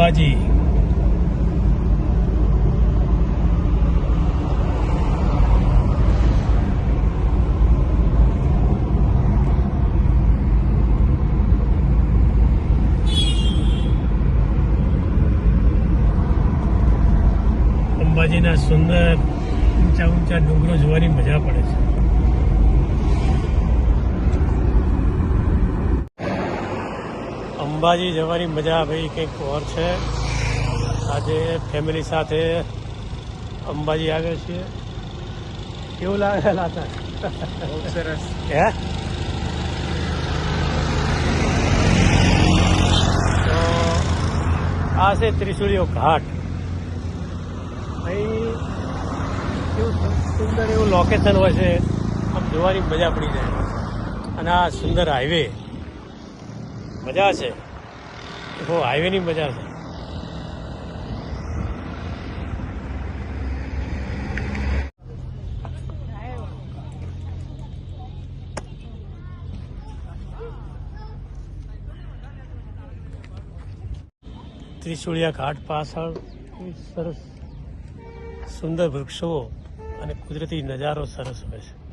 અંબાજી. અંબાજીના સુંદર ઊંચા ઊંચા ડુંગરો જોવાની મજા પડે છે. અંબાજી જવાની મજા ભાઈ કંઈક ઓર છે. આજે ફેમિલી સાથે અંબાજી આવ્યો છીએ. કેવું લાગે લાતા? સરસ. હે? તો આ છે ત્રિશુળીઓ ઘાટ. અહીં કેવું સુંદર એવું લોકેશન હોય છે. આમ જોવાની મજા પડી જાય. અને આ સુંદર હાઈવે મજા છે. બહુ હાઈવેની મજા છે. ત્રિશુળિયા ઘાટ પાછળ સરસ સુંદર વૃક્ષો અને કુદરતી નજારો સરસ હોય છે.